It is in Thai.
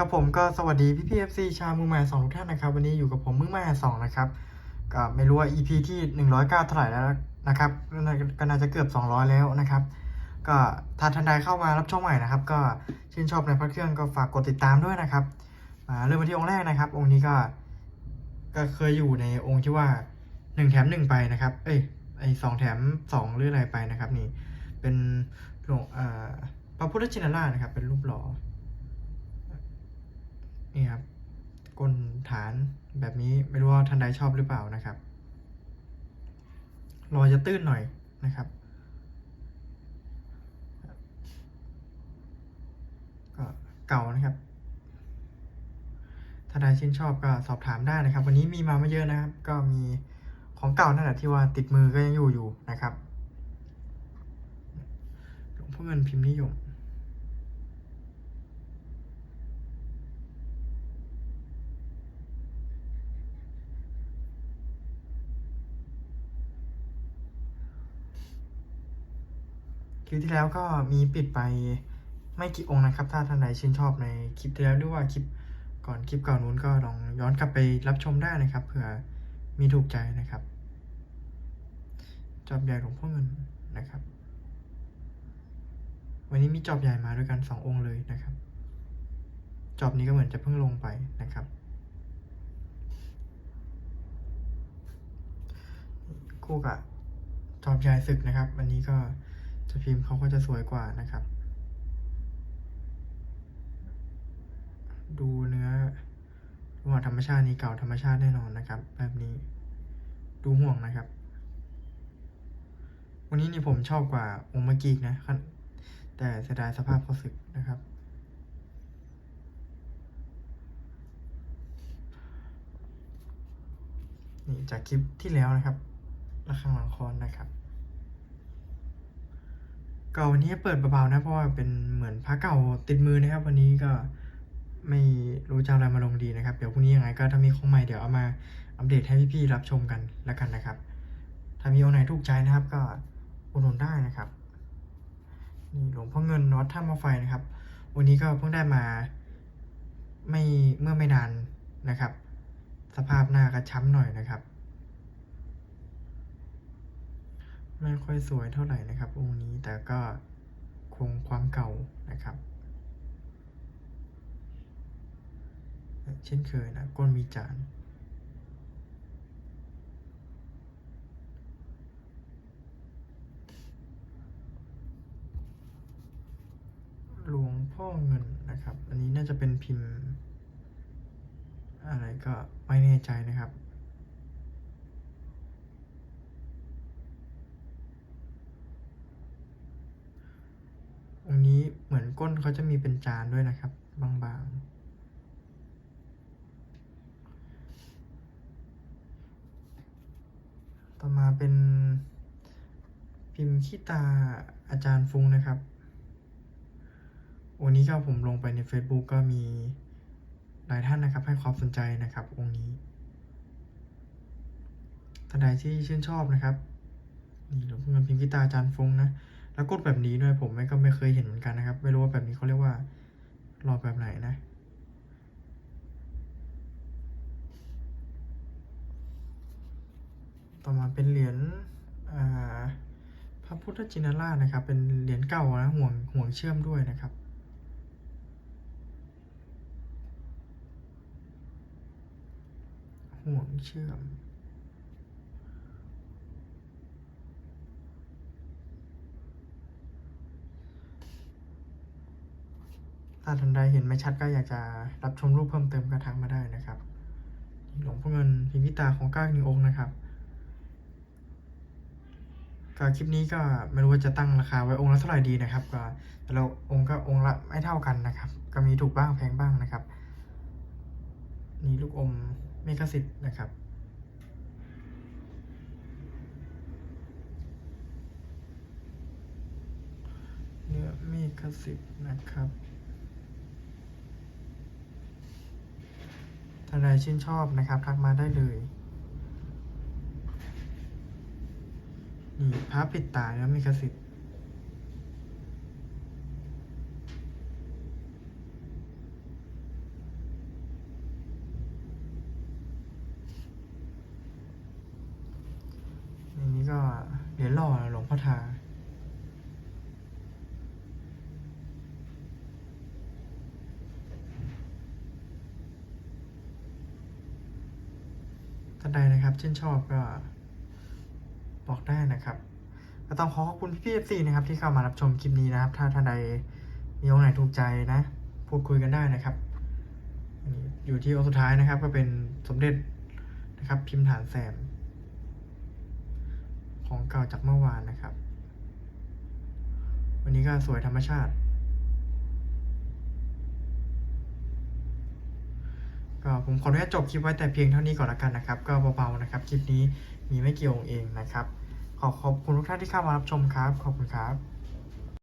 ครับผมก็สวัสดีพี่พีเอฟซีชาวมือใหม่สองทุกท่านนะครับ วันนี้อยู่กับผมมือใหม่สองนะครับก็ไม่รู้ว่า EP ที่หนึ่งร้อยเก้าเท่าไหร่แล้วนะครับก็น่าจะเกือบสองร้อยแล้วนะครับ ก็ถ้าท่านใดเข้ามารับชมใหม่นะครับ ก็ชื่นชอบในพระเครื่องก็ฝากกดติดตามด้วยนะครับมาเริ่มกันที่องค์แรกนะครับ องค์นี้ก็ก็เคยอยู่ในองค์ที่ว่าหนึ่งแถมหนึ่งไปนะครับ เอ้ยไอสองแถมสองหรืออะไรไปนะครับ นี่เป็นหลวงอ่าพระพุทธชินราชนะครับ เป็นรูปหล่อ นี่ครับก้นฐานแบบนี้ไม่รู้ว่าท่านใดชอบหรือเปล่านะครับรอยจะตื้นหน่อยนะครับก็เก่านะครับ ถ้าใดชื่นชอบก็สอบถามได้นะครับ วันนี้มีมาไม่เยอะนะครับ ก็มีของเก่านั่นแหละที่ว่าติดมือก็ยังอยู่อยู่นะครับหลวงพ่อเงินพิมพ์นิยม คลิปที่แล้วก็มีปิดไปไม่กี่องค์นะครับ ถ้าท่านใดชื่นชอบในคลิปที่แล้วหรือว่าคลิปก่อนคลิปเก่านู้นก็ลองย้อนกลับไปรับชมได้นะครับเผื่อมีถูกใจนะครับจอบใหญ่หลวงพ่อเงินนะครับ วันนี้มีจอบใหญ่มาด้วยกันสององค์เลยนะครับ จอบนี้ก็เหมือนจะเพิ่งลงไปนะครับคู่กับจอบใหญ่ศึกนะครับ อันนี้ก็ จะพิมพ์เขาก็จะสวยกว่านะครับ ดูเนื้อระหว่างธรรมชาตินี้เก่าธรรมชาติแน่นอนนะครับ แบบนี้ ดูห่วงนะครับ วันนี้นี่ผมชอบกว่าองค์เมื่อกี้อีกนะแต่เสียดายสภาพเขาสึกนะครับนี่จากคลิปที่แล้วนะครับระฆังหลังคอนนะครับ ก็วันนี้เปิดเบาๆนะเพราะว่าเป็นเหมือนพระเก่าติดมือนะครับ วันนี้ก็ไม่รู้จะอะไรมาลงดีนะครับ เดี๋ยวพรุ่งนี้ยังไงก็ถ้ามีของใหม่เดี๋ยวเอามาอัปเดตให้พี่ๆรับชมกันแล้วกันนะครับ ถ้ามีองค์ไหนถูกใจนะครับ ก็อุดหนุนได้นะครับนี่หลวงพ่อเงินน็อตท่ามาไฟนะครับ วันนี้ก็เพิ่งได้มา ไม่เมื่อไม่นานนะครับ สภาพหน้ากระช้ำหน่อยนะครับ ไม่ค่อยสวยเท่าไหร่นะครับ องค์นี้แต่ก็คงความเก่านะครับ เช่นเคยนะก้นมีจานหลวงพ่อเงินนะครับ อันนี้น่าจะเป็นพิมพ์ อะไรก็ไม่แน่ใจนะครับ องค์นี้ เหมือนก้นเขาจะมีเป็นจานด้วยนะครับ บางๆ ต่อมาเป็นพิมพ์ขี้ตาอาจารย์ฟุ้งนะครับวันนี้ก็ผมลงไปใน Facebook ก็มีหลายท่านนะครับ ให้ความสนใจนะครับ องค์นี้ท่านใดที่ชื่นชอบนะครับนี่หลวงพ่อเงินพิมพ์กีตาอาจารย์ฟงนะ แล้วกดแบบนี้ด้วยผมก็ไม่เคยเห็นเหมือนกันนะครับ ไม่รู้ว่าแบบนี้เขาเรียกว่าหลอกแบบไหนนะ ต่อมาเป็นเหรียญพระพุทธจินราชนะครับ เป็นเหรียญเก่านะห่วงห่วงเชื่อมด้วยนะครับห่วงเชื่อม ถ้าท่านใดเห็นไม่ชัดก็อยากจะรับชมรูปเพิ่มเติมก็ทักมาได้นะครับหลวงพ่อเงินพิมพิตาของก้าหนึ่งองค์นะครับก็คลิปนี้ก็ไม่รู้ว่าจะตั้งราคาไว้องค์ละเท่าไหร่ดีนะครับ ก็แต่ละองค์ก็องค์ละไม่เท่ากันนะครับ ก็มีถูกบ้างแพงบ้างนะครับนี่ลูกอมเมกะสิทธิ์นะครับเนื้อเมฆสิทธิ์นะครับ อะไรชื่นชอบนะครับทักมาได้เลยนี่พระปิดตาแล้วมีกระสิทใอันนี้ก็เหรียญหล่อหลวงพ่อทา นะครับชื่นชอบก็บอกได้นะครับ ก็ต้องขอขอบคุณพี่ๆ FC นะครับ ที่เข้ามารับชมคลิปนี้นะครับ ถ้าท่านใดมีองค์ไหนถูกใจนะ พูดคุยกันได้นะครับอันนี้อยู่ที่องค์สุดท้ายนะครับ ก็เป็นสมเด็จนะครับ พิมพ์ฐานแซม ของเก่าจากเมื่อวานนะครับ วันนี้ก็สวยธรรมชาติ ก็ผมขออนุญาตจบคลิปไว้แต่เพียงเท่านี้ก่อนละกันนะครับ ก็เบาๆนะครับ คลิปนี้มีไม่กี่องค์เองนะครับ ขอขอบคุณทุกท่านที่เข้ามารับชมครับ ขอบคุณครับ